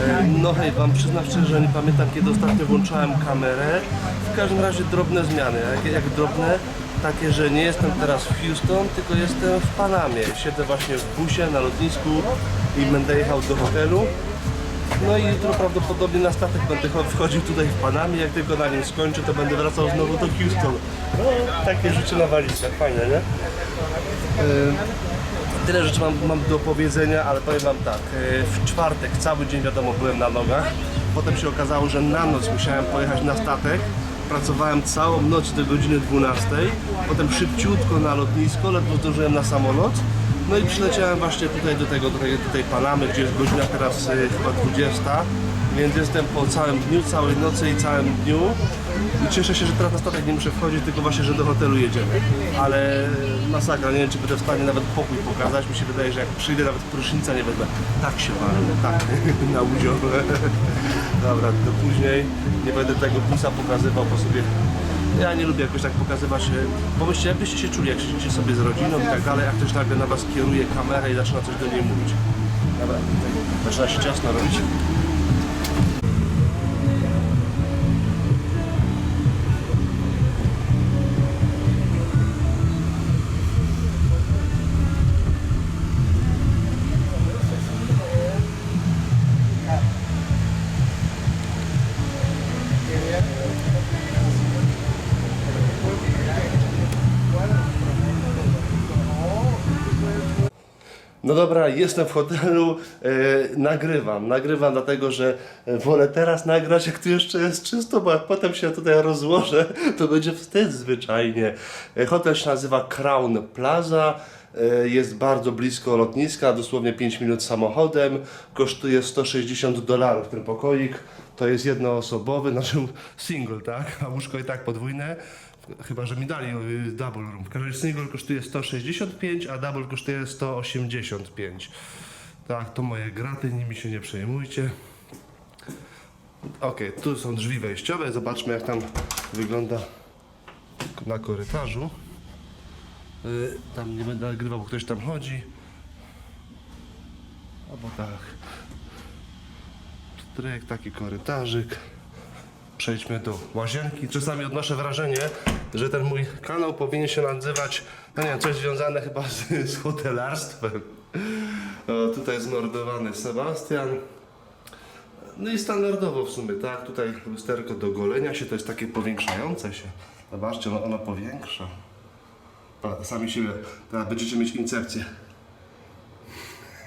E, No hej, wam przyznam szczerze, że nie pamiętam kiedy ostatnio włączałem kamerę. W każdym razie drobne zmiany. Jak, jak drobne? Takie, że nie jestem teraz w Houston, tylko jestem w Panamie. Siedzę właśnie w busie na lotnisku i będę jechał do hotelu. No i jutro prawdopodobnie na statek będę cho- wchodził tutaj w Panamie. Jak tylko na nim skończę, to będę wracał znowu do Houston. No, takie rzeczy na walizkach, fajne, nie? Tyle rzeczy mam, mam do powiedzenia, ale powiem wam tak, e, w czwartek cały dzień wiadomo byłem na nogach, potem się okazało, że na noc musiałem pojechać na statek, pracowałem całą noc do godziny 12, potem szybciutko na lotnisko, ledwo zdążyłem na samolot, no i przyleciałem właśnie tutaj do tego, do tej, Panamy, gdzie jest godzina teraz e, chyba 20, więc jestem po całym dniu, całej nocy i całym dniu i cieszę się, że teraz na statek nie muszę wchodzić, tylko właśnie, że do hotelu jedziemy. Ale masakra, nie wiem, czy będę w stanie nawet pokój pokazać. Mi się wydaje, że jak przyjdę, nawet prysznica nie wezmę. Tak się walę, tak, na udział. Dobra, to później nie będę tego plusa pokazywał po sobie. Ja nie lubię jakoś tak pokazywać, e, pomyślcie, jakbyście się czuli, jak siedzicie sobie z rodziną i tak dalej, a ktoś nagle na was kieruje kamerę i zaczyna coś do niej mówić. Dobra, tutaj zaczyna się ciasno robić. No dobra, jestem w hotelu, e, nagrywam. Nagrywam dlatego, że e, wolę teraz nagrać, jak tu jeszcze jest czysto, bo jak potem się tutaj rozłożę, to będzie wstyd zwyczajnie. E, hotel się nazywa Crown Plaza. e, Jest bardzo blisko lotniska, dosłownie 5 minut samochodem. Kosztuje 160 dolarów ten pokoik. To jest jednoosobowy, znaczy single, tak? A łóżko i tak podwójne. Chyba, że mi dali y, double room. W każdym razie single kosztuje 165, a double kosztuje 185. Tak, to moje graty, nimi się nie przejmujcie. Ok, tu są drzwi wejściowe. Zobaczmy, jak tam wygląda na korytarzu. Y, Tam nie będę nagrywał, bo ktoś tam chodzi. Albo tak. Stryk, taki korytarzyk. Przejdźmy do łazienki. Czasami odnoszę wrażenie, że ten mój kanał powinien się nazywać, no nie wiem, coś związane chyba z, z hotelarstwem. O, tutaj jest mordowany Sebastian. No i standardowo w sumie, tak? Tutaj lusterko do golenia się, to jest takie powiększające się. Zobaczcie, ono, ono powiększa. Pa, sami siebie, teraz będziecie mieć incepcję.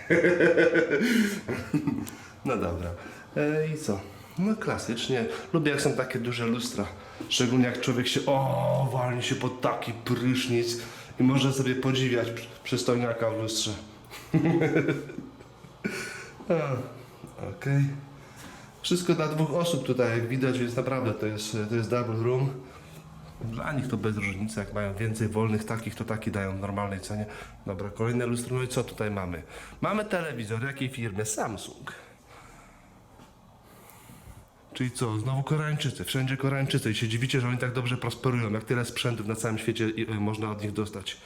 No dobra. E, I co? No klasycznie. Lubię jak są takie duże lustra. Szczególnie jak człowiek się o walnie się pod taki prysznic i może sobie podziwiać przy- przystojniaka w lustrze. Okej. Wszystko dla dwóch osób tutaj, jak widać, więc naprawdę to jest, to jest double room. Dla nich to bez różnicy, jak mają więcej wolnych takich, to taki dają w normalnej cenie. Dobra, kolejne lustro. No i co tutaj mamy? Mamy telewizor, jakiej firmy? Samsung. Czyli co, znowu Koreańczycy, wszędzie Koreańczycy i się dziwicie, że oni tak dobrze prosperują, jak tyle sprzętów na całym świecie y, można od nich dostać.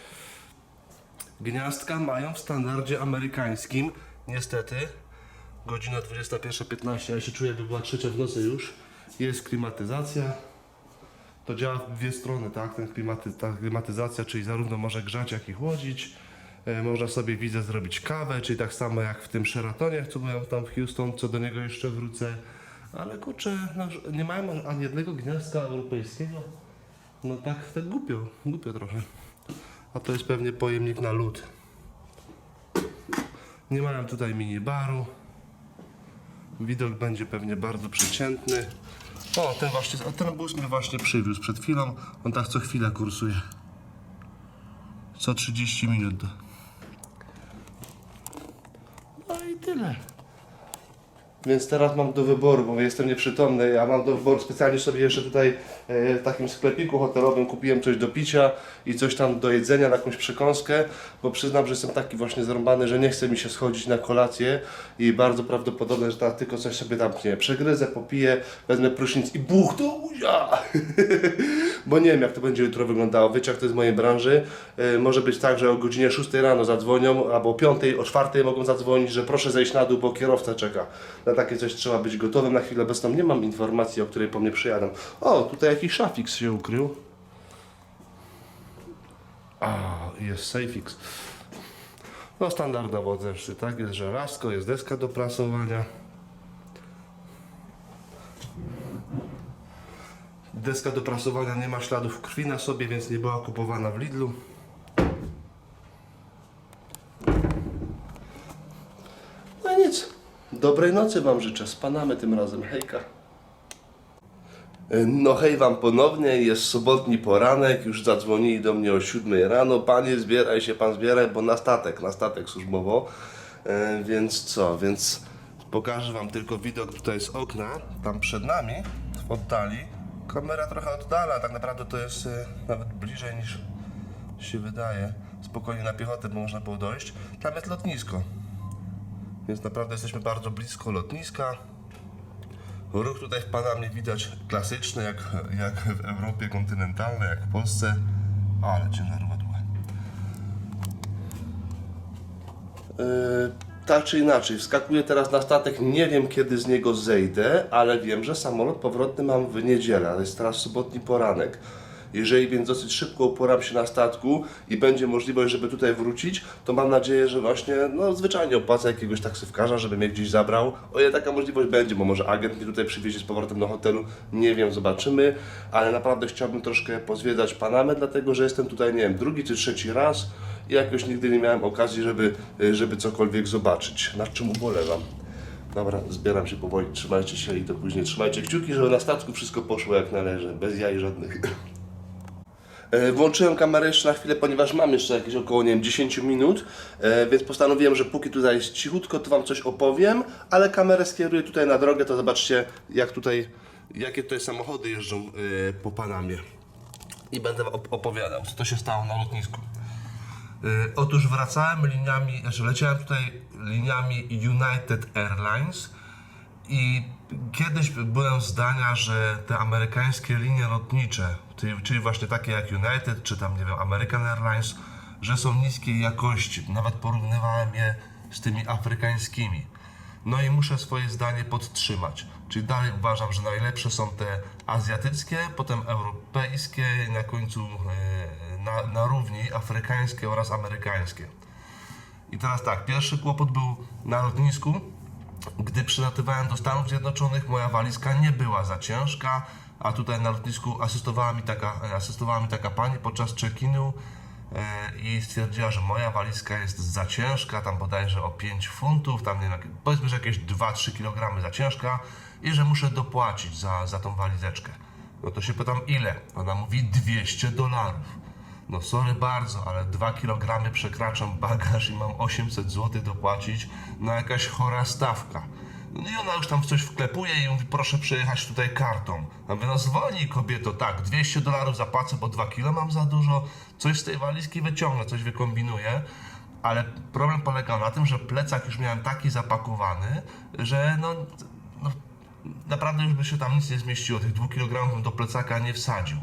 Gniazdka mają w standardzie amerykańskim, niestety, godzina 21.15, ja się czuję, jakby była trzecia w nocy już. Jest klimatyzacja, to działa w dwie strony, tak? Ten klimaty, ta klimatyzacja, czyli zarówno może grzać, jak i chłodzić. E, można sobie widzę zrobić kawę, czyli tak samo jak w tym Sheratonie, co byłem tam w Houston, co do niego jeszcze wrócę. Ale kurczę, no, nie mają ani jednego gniazdka europejskiego. No tak, tak głupio, głupio trochę. A to jest pewnie pojemnik na lód. Nie mają tutaj minibaru. Widok będzie pewnie bardzo przeciętny. O, ten właśnie, a ten bus mnie właśnie przywiózł przed chwilą. On tak co chwilę kursuje. Co 30 minut. No i tyle. Więc teraz mam do wyboru, bo jestem nieprzytomny. Ja mam do wyboru specjalnie sobie jeszcze tutaj e, w takim sklepiku hotelowym kupiłem coś do picia i coś tam do jedzenia, na jakąś przekąskę, bo przyznam, że jestem taki właśnie zarąbany, że nie chce mi się schodzić na kolację i bardzo prawdopodobne, że teraz tylko coś sobie tam nie przegryzę, popiję, wezmę prysznic i buch do buzia! bo nie wiem jak to będzie jutro wyglądało. Wiecie jak to jest w mojej branży. Yy, może być tak, że o godzinie 6 rano zadzwonią, albo o 5, o 4 mogą zadzwonić, że proszę zejść na dół, bo kierowca czeka. Na takie coś trzeba być gotowym. Na chwilę obecną nie mam informacji, o której po mnie przyjadą. O, tutaj jakiś szafik się ukrył. A, jest Safix. No standardowo zresztą, tak? Jest żelazko, jest deska do prasowania. Deska do prasowania nie ma śladów krwi na sobie, więc nie była kupowana w Lidlu. No i nic. Dobrej nocy Wam życzę. Spanamy tym razem. Hejka. No hej Wam ponownie, jest sobotni poranek, już zadzwonili do mnie o 7 rano. Panie zbieraj się, Pan zbieraj, bo na statek, na statek służbowo. E, więc co, więc pokażę Wam tylko widok tutaj z okna, tam przed nami, w oddali. Kamera trochę oddala, tak naprawdę to jest e, nawet bliżej niż się wydaje. Spokojnie na piechotę można było dojść. Tam jest lotnisko, więc naprawdę jesteśmy bardzo blisko lotniska. Ruch tutaj w Panamie widać klasyczny, jak, jak w Europie kontynentalnej, jak w Polsce. Ale ciężarówka Yy, tak czy inaczej, wskakuję teraz na statek, nie wiem kiedy z niego zejdę, ale wiem, że samolot powrotny mam w niedzielę, ale jest teraz sobotni poranek. Jeżeli więc dosyć szybko uporam się na statku i będzie możliwość, żeby tutaj wrócić, to mam nadzieję, że właśnie, no zwyczajnie opłacę jakiegoś taksówkarza, żeby mnie gdzieś zabrał. O ile taka możliwość będzie, bo może agent mnie tutaj przywiezie z powrotem do hotelu, nie wiem, zobaczymy, ale naprawdę chciałbym troszkę pozwiedzać Panamę, dlatego że jestem tutaj, nie wiem, drugi czy trzeci raz i jakoś nigdy nie miałem okazji, żeby, żeby cokolwiek zobaczyć, nad czym ubolewam. Dobra, zbieram się powoli, trzymajcie się i do później. Trzymajcie kciuki, żeby na statku wszystko poszło jak należy, bez jaj żadnych. E, Włączyłem kamerę jeszcze na chwilę, ponieważ mam jeszcze jakieś około, nie wiem, 10 minut, e, więc postanowiłem, że póki tutaj jest cichutko, to Wam coś opowiem, ale kamerę skieruję tutaj na drogę, to zobaczcie, jak tutaj, jakie tutaj samochody jeżdżą e, po Panamie. I będę op- opowiadał, co to się stało na lotnisku. E, Otóż wracałem liniami, znaczy leciałem tutaj liniami United Airlines i kiedyś byłem zdania, że te amerykańskie linie lotnicze, czyli- właśnie takie jak United, czy tam nie wiem, American Airlines, że są niskiej jakości. Nawet porównywałem je z tymi afrykańskimi. No i muszę swoje zdanie podtrzymać. Czyli dalej uważam, że najlepsze są te azjatyckie, potem europejskie na końcu e, na, na równi afrykańskie oraz amerykańskie. I teraz tak, pierwszy kłopot był na lotnisku. Gdy przylatywałem do Stanów Zjednoczonych, moja walizka nie była za ciężka, a tutaj na lotnisku asystowała mi taka, asystowała mi taka pani podczas check-inu e, i stwierdziła, że moja walizka jest za ciężka, tam bodajże o 5 funtów, tam nie, powiedzmy, że jakieś 2-3 kg za ciężka i że muszę dopłacić za, za tą walizeczkę. No to się pytam ile? Ona mówi 200 dolarów. No sorry bardzo, ale 2 kg przekraczam bagaż i mam 800 zł dopłacić na jakaś chora stawka. No i ona już tam w coś wklepuje i mówi, proszę przyjechać tutaj kartą. A mówię, no zwolnij kobieto, tak, 200 dolarów zapłacę, bo 2 kg mam za dużo, coś z tej walizki wyciągnę, coś wykombinuję. Ale problem polegał na tym, że plecak już miałem taki zapakowany, że no, no naprawdę już by się tam nic nie zmieściło. Tych 2 kg do plecaka nie wsadził.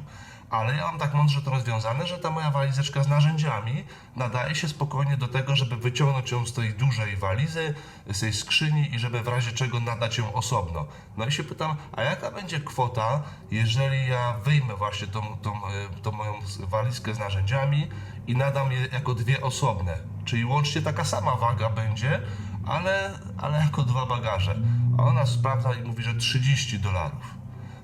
Ale ja mam tak mądrze to rozwiązane, że ta moja walizeczka z narzędziami nadaje się spokojnie do tego, żeby wyciągnąć ją z tej dużej walizy, z tej skrzyni i żeby w razie czego nadać ją osobno. No i się pytam, a jaka będzie kwota, jeżeli ja wyjmę właśnie tą, tą, e, tą moją walizkę z narzędziami i nadam je jako dwie osobne? Czyli łącznie taka sama waga będzie, ale, ale jako dwa bagaże. A ona sprawdza i mówi, że 30 dolarów.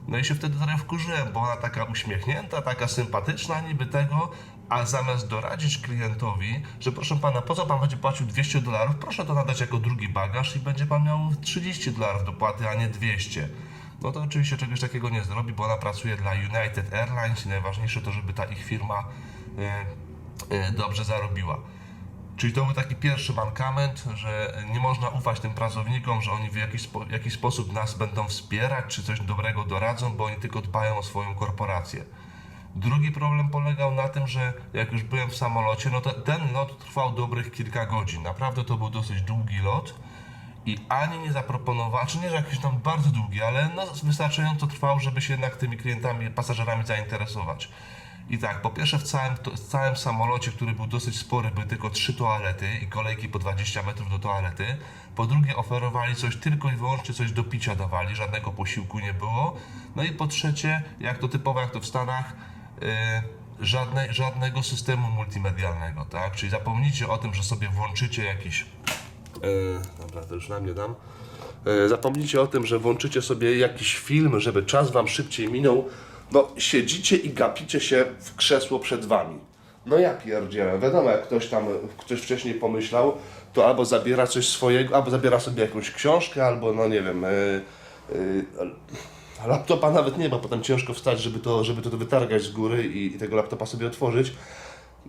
No i się wtedy trochę wkurzyłem, bo ona taka uśmiechnięta, taka sympatyczna niby tego, a zamiast doradzić klientowi, że proszę pana, po co pan będzie płacił 200 dolarów, proszę to nadać jako drugi bagaż i będzie pan miał 30 dolarów dopłaty, a nie 200. No to oczywiście czegoś takiego nie zrobi, bo ona pracuje dla United Airlines i najważniejsze to, żeby ta ich firma e, e, dobrze zarobiła. Czyli to był taki pierwszy mankament, że nie można ufać tym pracownikom, że oni w jakiś, spo, jakiś sposób nas będą wspierać, czy coś dobrego doradzą, bo oni tylko dbają o swoją korporację. Drugi problem polegał na tym, że jak już byłem w samolocie, no to ten lot trwał dobrych kilka godzin. Naprawdę to był dosyć długi lot i ani nie zaproponował, czy nie, że jakiś tam bardzo długi, ale no wystarczająco trwał, żeby się jednak tymi klientami, pasażerami zainteresować. I tak, po pierwsze w całym, to- w całym samolocie, który był dosyć spory, były tylko trzy toalety i kolejki po 20 metrów do toalety. Po drugie oferowali coś tylko i wyłącznie coś do picia dawali, żadnego posiłku nie było. No i po trzecie, jak to typowo, jak to w Stanach, yy, żadne, żadnego systemu multimedialnego, tak? Czyli zapomnijcie o tym, że sobie włączycie jakiś E, dobra, to już na mnie dam. E, zapomnijcie o tym, że włączycie sobie jakiś film, żeby czas wam szybciej minął. No, siedzicie i gapicie się w krzesło przed wami. No ja pierdzielę. Wiadomo, jak ktoś tam, ktoś wcześniej pomyślał, to albo zabiera coś swojego, albo zabiera sobie jakąś książkę, albo no nie wiem, e, e, laptopa nawet nie, bo potem ciężko wstać, żeby to, żeby to wytargać z góry i, i tego laptopa sobie otworzyć.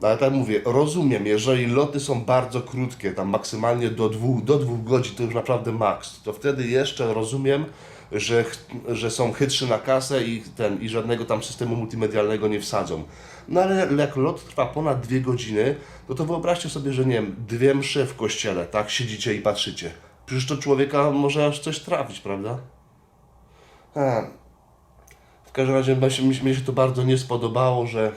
No, Ale tak mówię, rozumiem, jeżeli loty są bardzo krótkie, tam maksymalnie do dwóch, do dwóch godzin to już naprawdę maks, to wtedy jeszcze rozumiem, że, że są chytrzy na kasę i, ten, i żadnego tam systemu multimedialnego nie wsadzą. No ale jak lot trwa ponad dwie godziny, no to wyobraźcie sobie, że nie wiem, dwie msze w kościele, tak, siedzicie i patrzycie. Przecież to człowieka może aż coś trafić, prawda? A, w każdym razie mi się to bardzo nie spodobało, że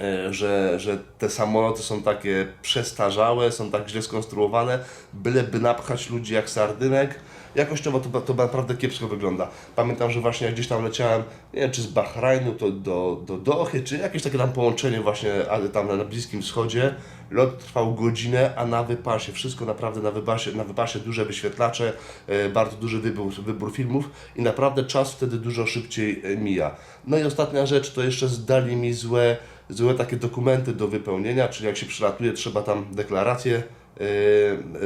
e, że, że te samoloty są takie przestarzałe, są tak źle skonstruowane, byleby napchać ludzi jak sardynek. Jakościowo to, to naprawdę kiepsko wygląda. Pamiętam, że właśnie gdzieś tam leciałem, nie wiem czy z Bahrajnu to do, do Dochy, czy jakieś takie tam połączenie właśnie, ale tam na Bliskim Wschodzie. Lot trwał godzinę, a na wypasie, wszystko naprawdę na wypasie, na wypasie duże wyświetlacze, e, bardzo duży wybór, wybór filmów i naprawdę czas wtedy dużo szybciej e, mija. No i ostatnia rzecz, to jeszcze zdali mi złe, złe takie dokumenty do wypełnienia, czyli jak się przylatuje, trzeba tam deklarację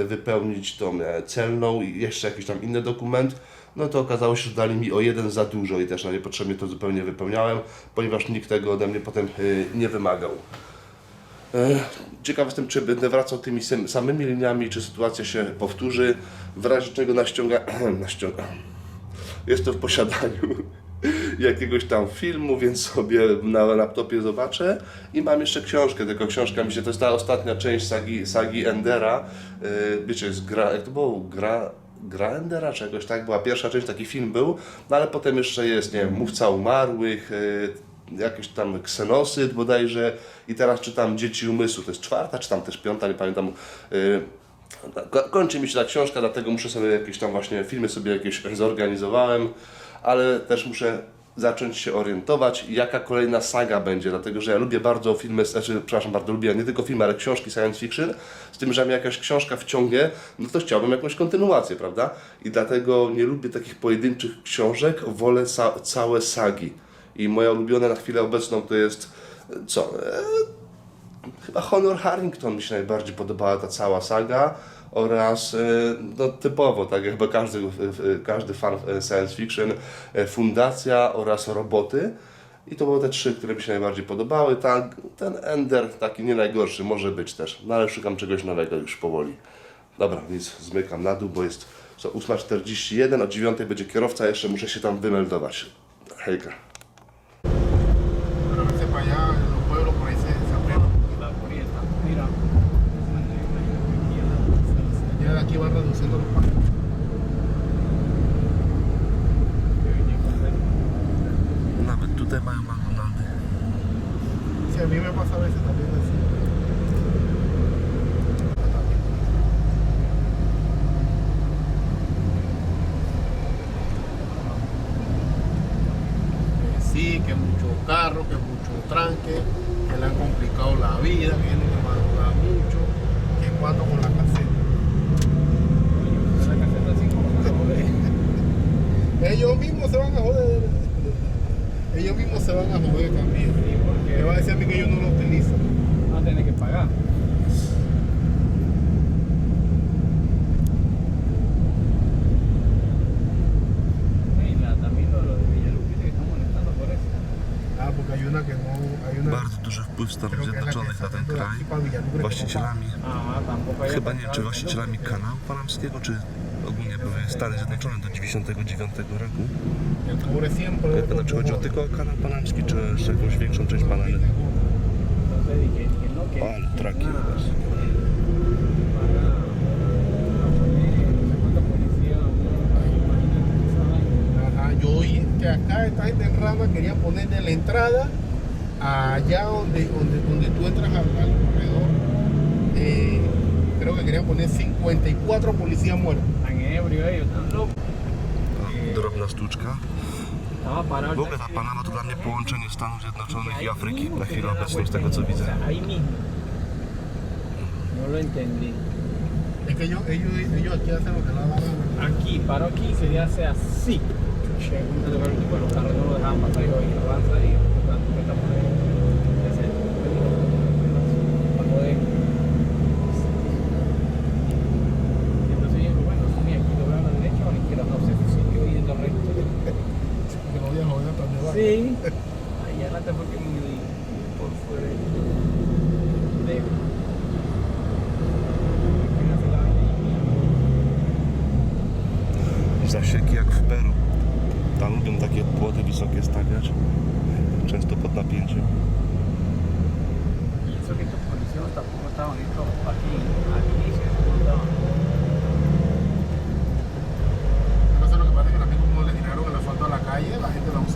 wypełnić, tą e, celną i jeszcze jakiś tam inny dokument. No to okazało się, że dali mi o jeden za dużo i też na niepotrzebnie to zupełnie wypełniałem, ponieważ nikt tego ode mnie potem e, nie wymagał. E, Ciekaw jestem, czy będę wracał tymi sam- samymi liniami, czy sytuacja się powtórzy. W razie czego naściąga... naściąga. Jestem w posiadaniu jakiegoś tam filmu, więc sobie na laptopie zobaczę. I mam jeszcze książkę, tylko książka mi się... To jest ta ostatnia część sagi, sagi Endera. E, Wiecie, jest gra... Jak to było? Gra... Gra Endera czegoś, tak? Była pierwsza część, taki film był, no ale potem jeszcze jest, nie wiem, Mówca Umarłych, e, jakiś tam ksenosyt bodajże i teraz czytam Dzieci Umysłu, to jest czwarta, czy tam też piąta, nie pamiętam. Ko- Kończy mi się ta książka, dlatego muszę sobie jakieś tam właśnie filmy sobie jakieś zorganizowałem, ale też muszę zacząć się orientować, jaka kolejna saga będzie, dlatego że ja lubię bardzo filmy, znaczy, przepraszam, bardzo lubię nie tylko filmy, ale książki science fiction, z tym, że mnie jakaś książka wciągnie, no to chciałbym jakąś kontynuację, prawda? I dlatego nie lubię takich pojedynczych książek, wolę ca- całe sagi. I moja ulubiona na chwilę obecną to jest, co, e, chyba Honor Harrington mi się najbardziej podobała ta cała saga oraz e, no, typowo, tak jak chyba każdy, e, e, każdy fan science fiction, Fundacja oraz Roboty. I to były te trzy, które mi się najbardziej podobały. Ta, ten Ender taki nie najgorszy, może być też, no ale szukam czegoś nowego już powoli. Dobra, więc zmykam na dół, bo jest co, 8.41, o 9.00 będzie kierowca, jeszcze muszę się tam wymeldować. Hejka. Ya de aquí van reduciendo los pasos. Nawet tutaj mają McDonaldy. Sí, a mí me pasa a veces también así. Que Sí, que mucho carro, que mucho tranque, que le han complicado la vida, que tienen que madrugar mucho, que cuando con la caseta. La caseta así como se joder. Ellos mismos se van a joder. Ellos mismos se van a joder también. Sí, porque Me va a decir a mí que ellos no lo utilizan. van a tener que pagar. La, también lo, lo de Villalupite que están molestando por eso. Ah, porque hay una que no. Hay una. Bardzo duży wpływ Stanów Zjednoczonych na ten kraj. Właścicielami, tampoco hay chyba nie wiem, czy właścicielami kanału panamskiego, czy Stany Zjednoczone do 99 roku. O kanał panamski, czy jeszcze jakąś większą część Panamy. Ale traki was. Yo oí que acá esta gente en Rama quería poner de la entrada allá donde, donde, donde tú entras al, corredor. Eh, creo que querían poner 54 policías muertos. Drobna sztuczka. W ogóle ta Panama to dla mnie połączenie Stanów Zjednoczonych i Afryki na chwilę obecną, z tego co widzę. Es que ellos, ellos, ellos aquí hacen lo que la dan. Aquí, paro aquí, quería hacer así. Che, un lugar los carros no lo dejaban pasar y avanza ahí.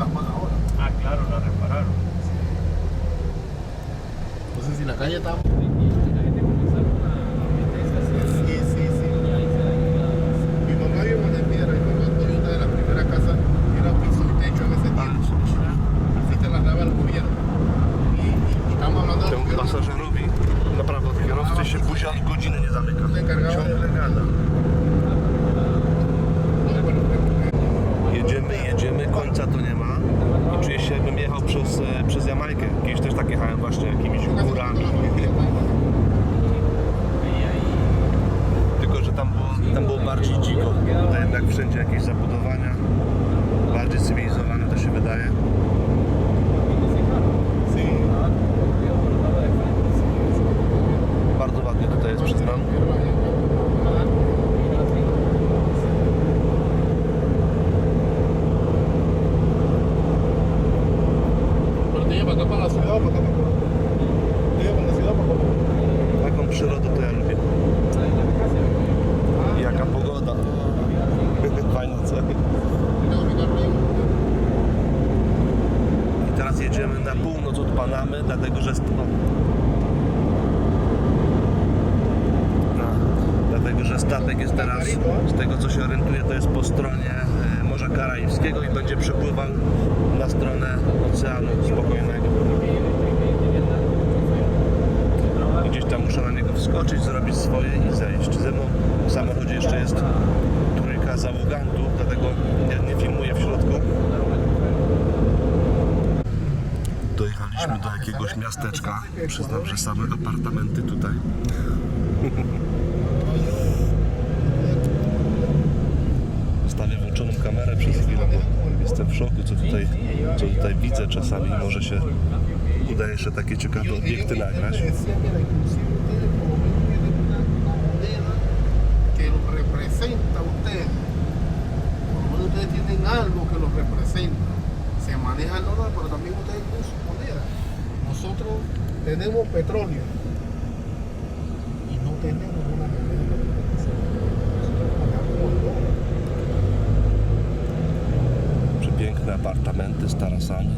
Ahora. Ah, claro, la repararon. Entonces si la calle está... jednak wszędzie jakieś zabudowania. Bardziej cywilizowane to się wydaje. Sí. Bardzo ładnie tutaj jest, przyznam. Pero te lleva acá para la ciudad o para acá para acá. Te lleva para la ciudad o para acá. Taką przyrodę to ja lubię. Jaka pogoda. Fajna co? Tengo mi carro ahí. I teraz jedziemy na północ od Panamy, dlatego że... No. No. Dlatego, że statek jest teraz, z tego co się orientuję, to jest po stronie e, Morza Karaibskiego i będzie przepływał na stronę Oceanu Spokojnego. Gdzieś tam muszę na niego wskoczyć, zrobić swoje i zejść. Ze mną w samochodzie jeszcze jest trójka załogantów, dlatego nie filmuję w środku. Dojechaliśmy do jakiegoś miasteczka. Przyznam, że same apartamenty tutaj. Stawię włączoną kamerę przez chwilę, bo jestem szoku, co tutaj, co tutaj widzę czasami. Może się uda jeszcze takie ciekawe obiekty nagrać. Se maneja su moneda. Nosotros tenemos petróleo y no tenemos una que nos represente. Nosotros manejamos el dólar. Przepiękne apartamenty z tarasami.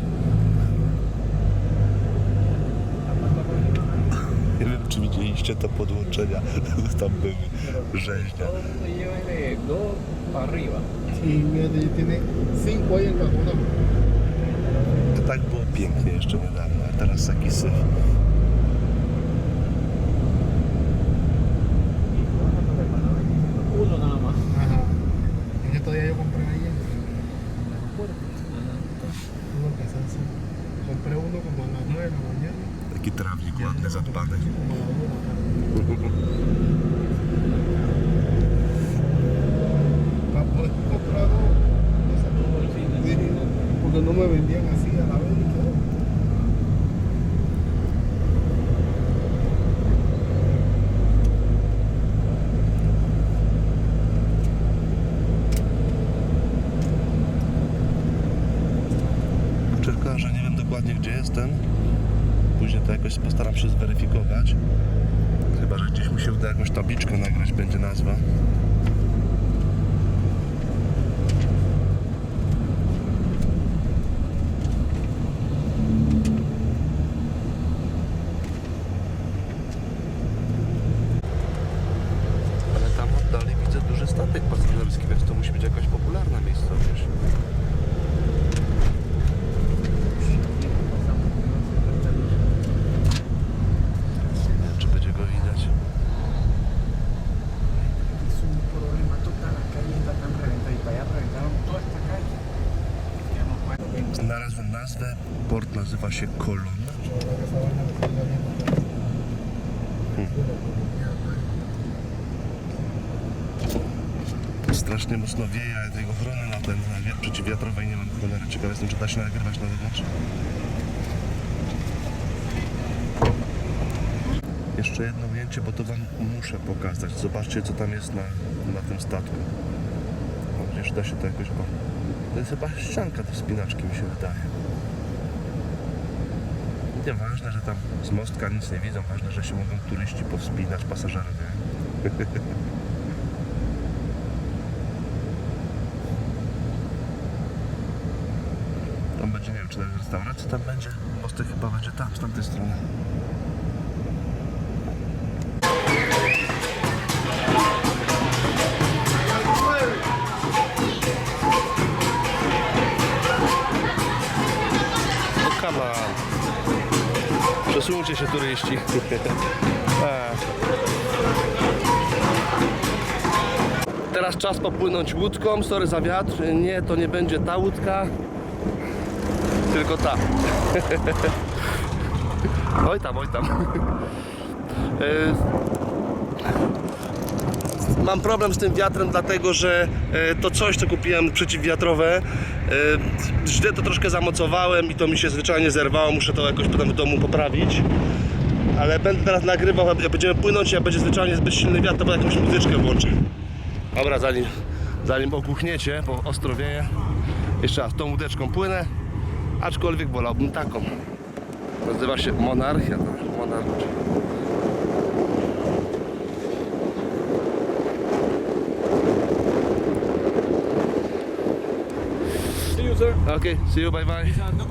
Nie wiem, czy widzieliście te podłączenia. Tam były rzeźnia. To tak było pięknie jeszcze niedawno, a teraz taki syf. Sé, sí, Porque no nie wiem dokładnie gdzie jestem. Później to jakoś postaram się zweryfikować. Chyba, że gdzieś mi się uda jakąś tabliczkę nagrać, będzie nazwa. Nazywa się Kolon. Strasznie mocno wieje, ale tej ochrony na ten na wi- przeciwwiatrowej nie mam cholera. Ciekaw jestem, czy da się nagrywać na zewnątrz. Jeszcze jedno ujęcie, bo to wam muszę pokazać. Zobaczcie, co tam jest na, na tym statku. Przecież da się to jakoś... O, to jest chyba ścianka do wspinaczki, mi się wydaje. Nieważne, że tam z mostka nic nie widzą, ważne, że się mogą turyści powspinać, pasażerowie. Tam będzie, nie wiem, czy to jest restauracja, tam będzie. Mostek chyba będzie tam, z tamtej strony. Przesuńcie się turyści. A. Teraz czas popłynąć łódką. Sorry za wiatr. Nie, to nie będzie ta łódka. Tylko ta. Oj tam, oj tam. Mam problem z tym wiatrem, dlatego że e, to coś, co kupiłem przeciwwiatrowe, e, źle to troszkę zamocowałem i to mi się zwyczajnie zerwało. Muszę to jakoś potem w domu poprawić. Ale będę teraz nagrywał, jak będziemy płynąć, jak będzie zwyczajnie zbyt silny wiatr, to będę jakąś muzyczkę włączę. Dobra, zanim, zanim okuchniecie, bo ostro wieje, jeszcze raz tą łódeczką płynę, aczkolwiek wolałbym taką. Nazywa się Monarchia. Monarchia. See. Okay, see you, bye bye.